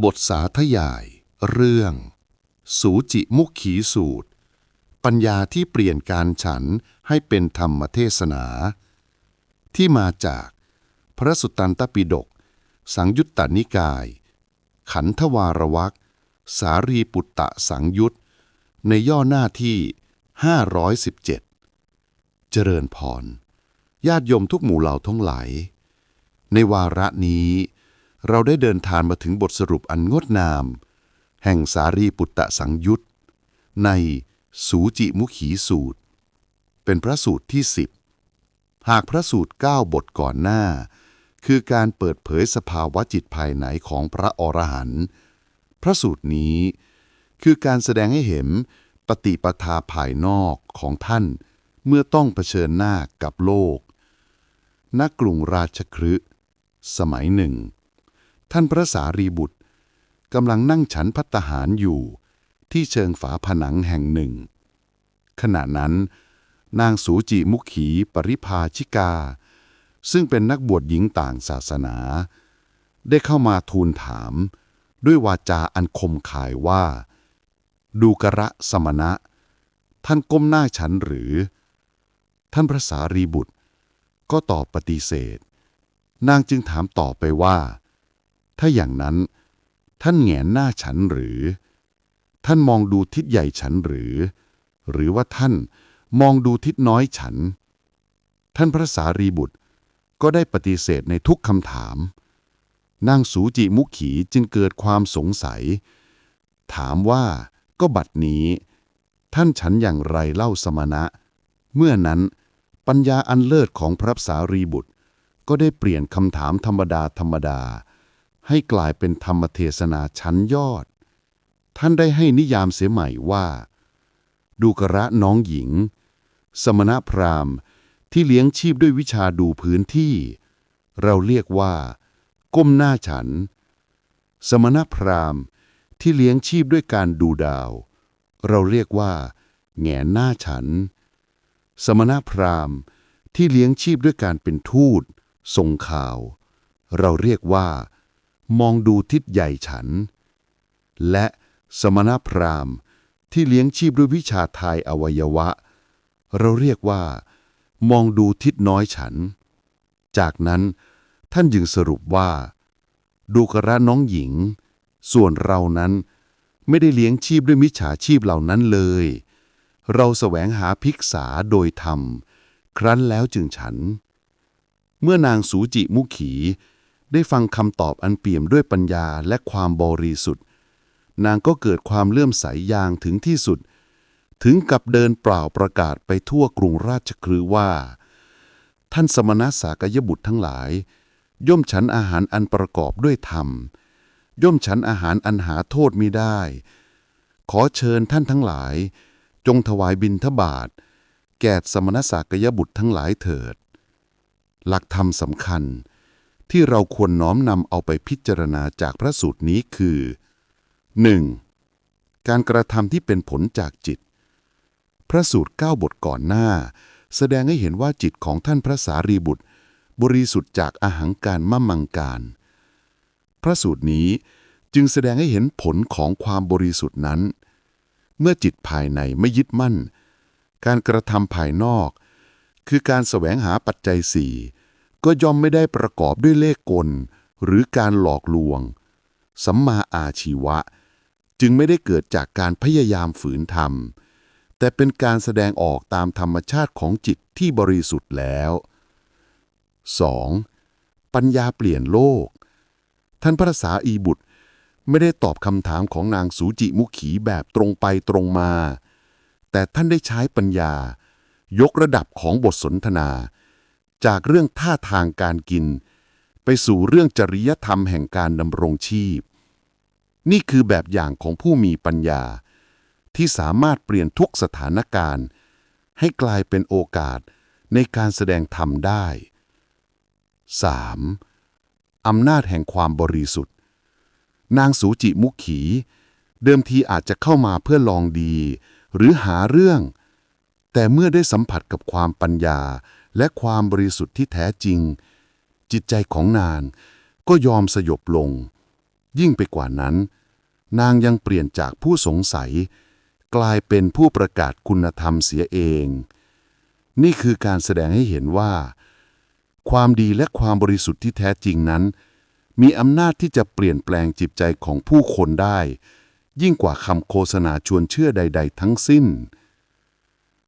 บทสาธยาย เรื่อง สูจิมุขขีสูตร ปัญญาที่เปลี่ยนการฉันให้เป็นธรรมเทศนา ที่มาจากพระสุตตันตปิฎกสังยุตตนิกาย ขันธวารวักสารีปุตตะสังยุตในย่อหน้าที่ 517 เจริญพร ญาติโยมทุกหมู่เหล่าทั้งหลาย ในวาระนี้ เราได้เดินทางมาถึงบทสรุปอันงดงาม แห่งสารีปุตตะสังยุตในสูจิมุขีสูตร เป็นพระสูตรที่สิบหากพระสูตรเก้าบทก่อนหน้า คือการเปิดเผยสภาวะจิตภายในของพระอรหันต์พระสูตรนี้คือการแสดงให้เห็นปฏิปทาภายนอกของท่านเมื่อต้องเผชิญหน้ากับโลก ณ กรุงราชคฤห์สมัยหนึ่ง ท่านพระสารีบุตรกำลังนั่งฉันพัตหารอยู่ ที่เชิงฝาผนังแห่งหนึ่ง ขณะนั้น นางสูจิมุขีปริภาชิกา ซึ่งเป็นนักบวชหญิงต่างศาสนา ได้เข้ามาทูลถาม ด้วยวาจาอันคมขายว่า ดูกระสมณะ ท่านก้มหน้าฉันหรือ ท่านพระสารีบุตร ก็ตอบปฏิเสธ นางจึงถามต่อไปว่า ถ้าอย่างนั้น ท่านแงนหน้าฉันหรือ ท่านมองดูทิศใหญ่ฉันหรือ หรือว่าท่านมองดูทิศน้อยฉัน ท่านพระสารีบุตรก็ได้ปฏิเสธในทุกคำถาม นางสูจิมุขีจึงเกิดความสงสัย ถามว่าก็บัดนี้ ท่านฉันอย่างไรเล่าสมณะ เมื่อนั้นปัญญาอันเลิศของพระสารีบุตร ก็ได้เปลี่ยนคำถามธรรมดาธรรมดา ให้กลายเป็นธรรมเทศนาชั้นยอด ท่านได้ให้นิยามเสียใหม่ว่า ดูกระน้องหญิง สมณพราหมณ์ที่เลี้ยงชีพด้วยวิชาดูพื้นที่ เราเรียกว่า ก้มหน้าฉัน สมณพราหมณ์ที่เลี้ยงชีพด้วยการดูดาว เราเรียกว่า แงนหน้าฉัน สมณพราหมณ์ที่เลี้ยงชีพด้วยการเป็นทูตส่งข่าว เราเรียกว่า มองดูทิศใหญ่ฉัน และสมณพราหมณ์ที่เลี้ยงชีพด้วยวิชาทายอวัยวะ เราเรียกว่า มองดูทิศน้อยฉัน จากนั้นท่านจึงสรุปว่า ดูกระน้องหญิง ส่วนเรานั้นไม่ได้เลี้ยงชีพด้วยมิจฉาชีพเหล่านั้นเลย เราแสวงหาภิกษาโดยธรรม ครั้นแล้วจึงฉัน เมื่อนางสูจิมุขี ได้ฟังคำตอบอันเปี่ยมด้วยปัญญาและความบริสุทธิ์ นางก็เกิดความเลื่อมใสยอย่างถึงที่สุด ถึงกับเดินเปล่าประกาศไปทั่วกรุงราชคฤห์ว่า ท่านสมณะสากยบุตรทั้งหลาย ย่อมฉันอาหารอันประกอบด้วยธรรม ย่อมฉันอาหารอันหาโทษมิได้ ขอเชิญท่านทั้งหลาย จงถวายบิณฑบาตแก่สมณะสากยบุตรทั้งหลายเถิด หลักธรรมสำคัญ ที่เราควรน้อมนำเอาไปพิจารณาจากพระสูตรนี้คือ 1. การกระทำที่เป็นผลจากจิต พระสูตรเก้าบทก่อนหน้า แสดงให้เห็นว่าจิตของท่านพระสารีบุตร บริสุทธิ์จากอาหังการมะมังการ พระสูตรนี้จึงแสดงให้เห็นผลของความบริสุทธิ์นั้น เมื่อจิตภายในไม่ยึดมั่น การกระทำภายนอก คือการแสวงหาปัจจัยสี่ ก็ย่อมไม่ได้ประกอบด้วยเลขกล หรือการหลอกลวง สัมมาอาชีวะ จึงไม่ได้เกิดจากการพยายามฝืนทำแต่เป็นการแสดงออกตามธรรมชาติของจิตที่บริสุทธิ์แล้ว 2. ปัญญาเปลี่ยนโลก ท่านพระสาอีบุตรไม่ได้ตอบคำถามของนางสูจิมุขีแบบตรงไปตรงมา แต่ท่านได้ใช้ปัญญายกระดับของบทสนทนา จากเรื่องท่าทางการกิน ไปสู่เรื่องจริยธรรมแห่งการดำรงชีพ นี่คือแบบอย่างของผู้มีปัญญา ที่สามารถเปลี่ยนทุกสถานการณ์ ให้กลายเป็นโอกาสในการแสดงธรรมได้ 3. อำนาจแห่งความบริสุทธิ์ นางสูจิมุขี เดิมทีอาจจะเข้ามาเพื่อลองดี หรือหาเรื่อง แต่เมื่อได้สัมผัสกับความปัญญา และความบริสุทธิ์ที่แท้จริง จิตใจของนางก็ยอมสยบลง ยิ่งไปกว่านั้น นางยังเปลี่ยนจากผู้สงสัย กลายเป็นผู้ประกาศคุณธรรมเสียเอง นี่คือการแสดงให้เห็นว่า ความดีและความบริสุทธิ์ที่แท้จริงนั้น มีอำนาจที่จะเปลี่ยนแปลงจิตใจของผู้คนได้ ยิ่งกว่าคำโฆษณาชวนเชื่อใด ๆ ทั้งสิ้น